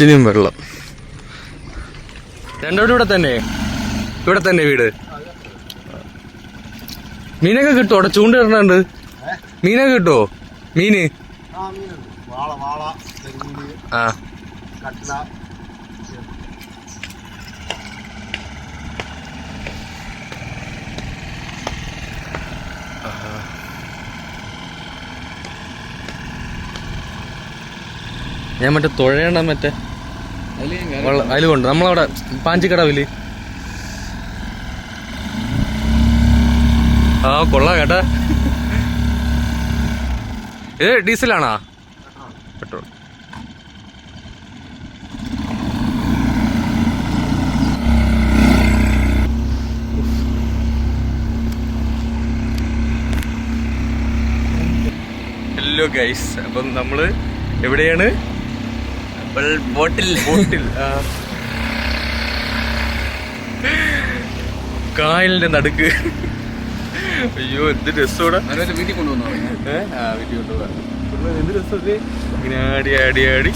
ചുറ്റിനും വെള്ളം. രണ്ടോടും ഇവിടെ തന്നെ. ഇവിടെ തന്നെ വീട്. മീനൊക്കെ കിട്ടുമോ അവിടെ ചൂണ്ടിടണുണ്ട് മീനൊക്കെ കിട്ടുമോ മീന്? ആ ഞാൻ മറ്റേ തുഴയണ്ട മറ്റേ വള്ള- അതിൽ കൊണ്ട് നമ്മളവിടെ പാഞ്ചിക്കടവിൽ ആ കൊള്ളാ കേട്ടാ. ഇത് ഡീസലാണോ? പെട്രോൾ. ഹലോ ഗൈസ് അപ്പം നമ്മൾ എവിടെയാണ്? ബോട്ടിൽ ബോട്ടിൽ കായലിന്റെ നടുക്ക്. അയ്യോ എന്ത് രസോടാ. വീട്ടിൽ കൊണ്ടുവന്നു? വീട്ടിൽ കൊണ്ടുപോകാം എന്ത് രസം ഇങ്ങനെ ആടി ആടി ആടി.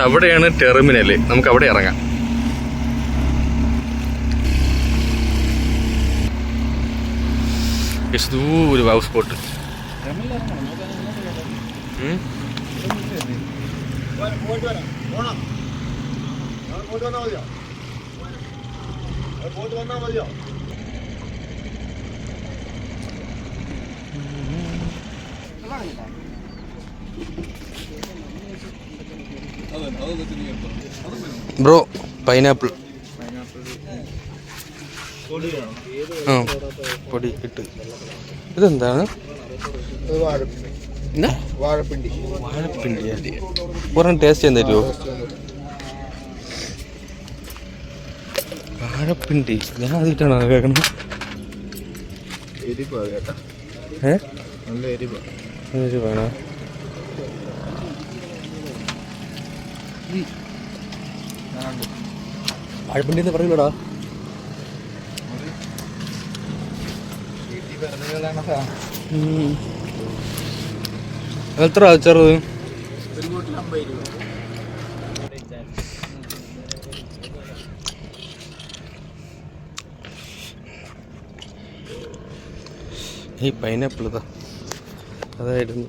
അവിടെയാണ് ടെർമിനൽ. നമുക്ക് അവിടെ ഇറങ്ങാം. ദൂരെ ഹൗസ് ബോട്ട് പോയിട്ട് വരാം. പോണം. ഞാൻ പോയിട്ട് വന്നാൽ മതിയോ? പോയിട്ട് വന്നാൽ മതിയോ? Bro pineapple. ആ പൊടി ഇട്ട്. ഇതെന്താണ്? വാഴപ്പിണ്ടി. വാഴപ്പിണ്ടി. വാഴപ്പിണ്ടിയാ ഒരെണ്ണം ടേസ്റ്റ് ചെയ്യാൻ തരുമോ വാഴപ്പിണ്ടി. ഞാൻ അതിട്ടാണ് കേൾക്കണം എരിപ്പാ കേട്ടാ. ഏ? നല്ല വാഴപ്പിണ്ടി എന്ന് പറയൂലടാ വീട്ടിൽ എത്ര ചെറുത് ഈ പൈനാപ്പിൾ ഇതാ. അതായിരുന്നു.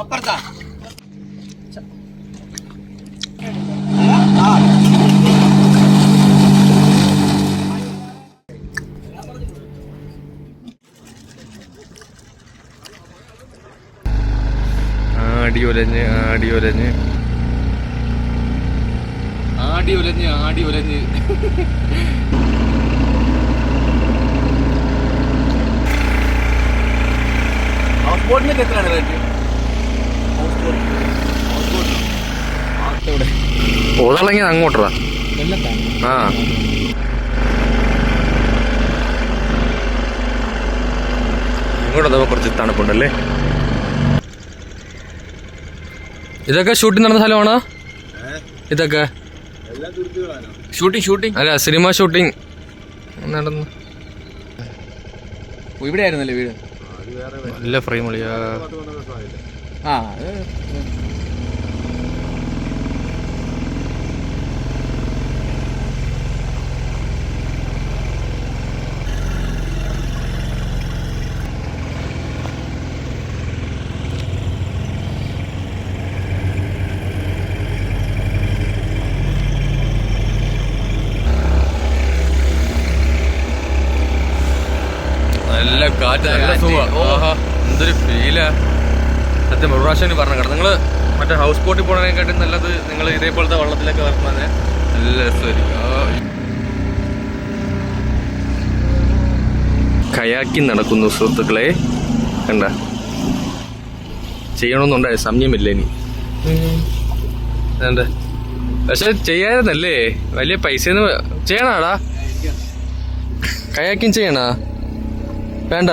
അപ്പുറത്താ. ആടി ഒലഞ്ഞ് ആടി ഒലഞ്ഞ് ആടി ഒലഞ്ഞ് ആടി ഒലഞ്ഞ് ഹൗസ് ബോട്ടിനൊക്കെ എത്രയാണ് റേറ്റ് ഹൗസ് ബോട്ട് ഹൗസ് ബോട്ടിന് ഓതളങ്ങി അങ്ങോട്ടാ ആ. ഇങ്ങോട്ട് കുറച്ച് തണുപ്പുണ്ടല്ലേ? ഇതൊക്കെ ഷൂട്ടിംഗ് നടന്ന സ്ഥലമാണോ? ഇതൊക്കെ? ഷൂട്ടിംഗ് ഷൂട്ടിംഗ് അല്ല സിനിമ ഷൂട്ടിംഗ് നടന്നു. ഇവിടെ ആയിരുന്നല്ലേ വീട്? നല്ല ഫ്രെയിം പന്ത്രണ്ട് ആ അത് നല്ല കാറ്റ് നല്ല കാറ്റ്. സുഖം. ഓ. ആഹാ. എന്തൊരു ഫീലാ സത്യം ഒരു പ്രാവശ്യം പറഞ്ഞു കേട്ടോ. നിങ്ങൾ മറ്റേ ഹൗസ് ബോട്ടിൽ പോണതിനെക്കാട്ടും നല്ലത് നിങ്ങൾ ഇതേപോലത്തെ വള്ളത്തിലൊക്കെ വരണത് നല്ല രസമായിരിക്കും. കയാക്കി നടക്കുന്നു സുഹൃത്തുക്കളെ. കണ്ട? ചെയ്യണമെന്നുണ്ടായ സമയമില്ല ഇനി. വേണ്ട പക്ഷെ ചെയ്യാതെന്നല്ലേ വലിയ പൈസ ചെയ്യണാടാ. കയാക്കിങ് ചെയ്യണാ? വേണ്ട.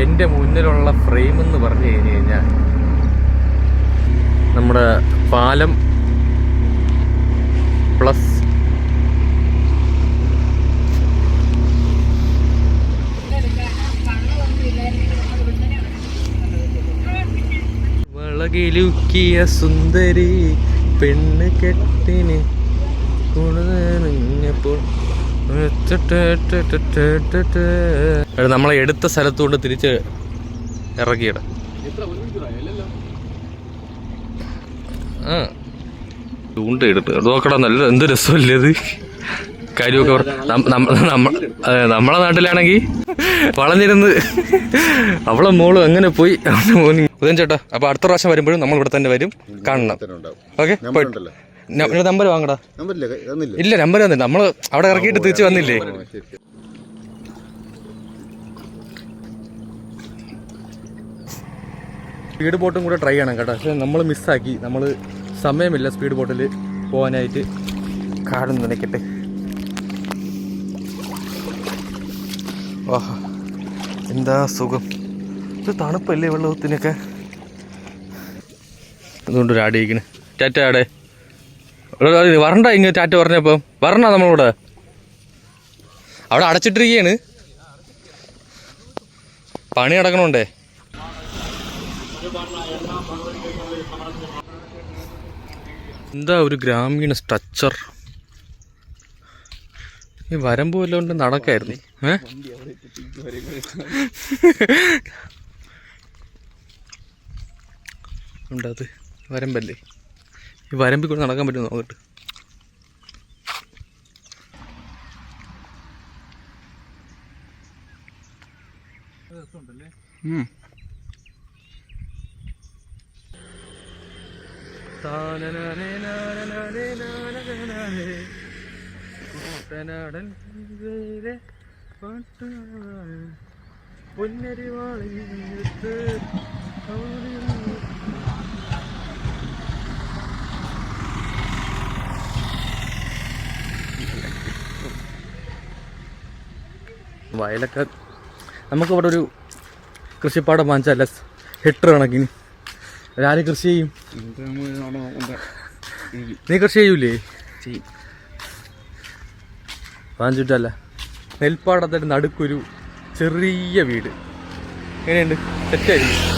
എന്റെ മുന്നിലുള്ള ഫ്രെയിം എന്ന് പറഞ്ഞു കഴിഞ്ഞു കഴിഞ്ഞാൽ നമ്മുടെ പാലം പ്ലസ്. വളകിലുക്കിയ സുന്ദരി പെണ്ണ് കെട്ടിന് കുണഞ്ഞപ്പോൾ എടാ, നമ്മളെ എടുത്ത സ്ഥലത്തുകൊണ്ട് തിരിച്ച് ഇറക്കിയിട. ആ. ചൂണ്ട എടുത്ത്. നോക്കടാ നല്ല എന്ത് രസമല്ലേ ഇത്? കാര്യമൊക്കെ നമ്മളെ നാട്ടിലാണെങ്കിൽ വളഞ്ഞിരുന്ന് അവളെ മോൾ അങ്ങനെ പോയി? ഉദയം ഉദയൻ ചേട്ടാ അപ്പൊ അടുത്ത പ്രാവശ്യം വരുമ്പോഴും നമ്മൾ ഇവിടെ തന്നെ വരും. കാണണം. ഓക്കെ നമ്പർ വാങ്ങടാ. ഇല്ല നമ്പർ തന്നില്ല. നമ്മൾ അവിടെ ഇറക്കിയിട്ട് തിരിച്ചു വന്നില്ലേ? സ്പീഡ് ബോട്ടും കൂടെ ട്രൈ ചെയ്യണം കേട്ടോ. പക്ഷെ നമ്മൾ മിസ്സാക്കി നമ്മൾ സമയമില്ല സ്പീഡ് ബോട്ടിൽ പോകാനായിട്ട് കാടും നനയ്ക്കട്ടെ. ഓഹോ എന്താ സുഖം? ഇത് തണുപ്പല്ലേ വെള്ളത്തിനൊക്കെ? അതുകൊണ്ട് ഒരു ആടിയിരിക്കണ് ടാറ്റ ആടെ. വരണ്ട ഇങ്ങ് ടാറ്റ പറഞ്ഞപ്പം. വരണ നമ്മളിവിടെ അവിടെ അടച്ചിട്ടിരിക്കുകയാണ് പണി നടക്കണോണ്ടേ. എന്താ ഒരു ഗ്രാമീണ സ്ട്രക്ചർ ഈ വരമ്പ് വല്ലതുകൊണ്ട് നടക്കായിരുന്നു. ഏ? ഉണ്ടത് വരമ്പല്ലേ? ഈ വരമ്പിൽ കൂടെ നടക്കാൻ പറ്റുമോ നോക്കട്ട് വയലൊക്കെ. നമുക്കിവിടെ ഒരു കൃഷിപ്പാടം വാങ്ങിച്ചല്ല ഹെക്ടർ കണക്കിന്. ആര് കൃഷി ചെയ്യും. നീ കൃഷി ചെയ്യൂലേ? വാങ്ങിച്ചിട്ടല്ല നെൽപ്പാടത്തിന്റെ നടുക്കൊരു ചെറിയ വീട്. എങ്ങനെയുണ്ട്? സെറ്റായിരിക്കും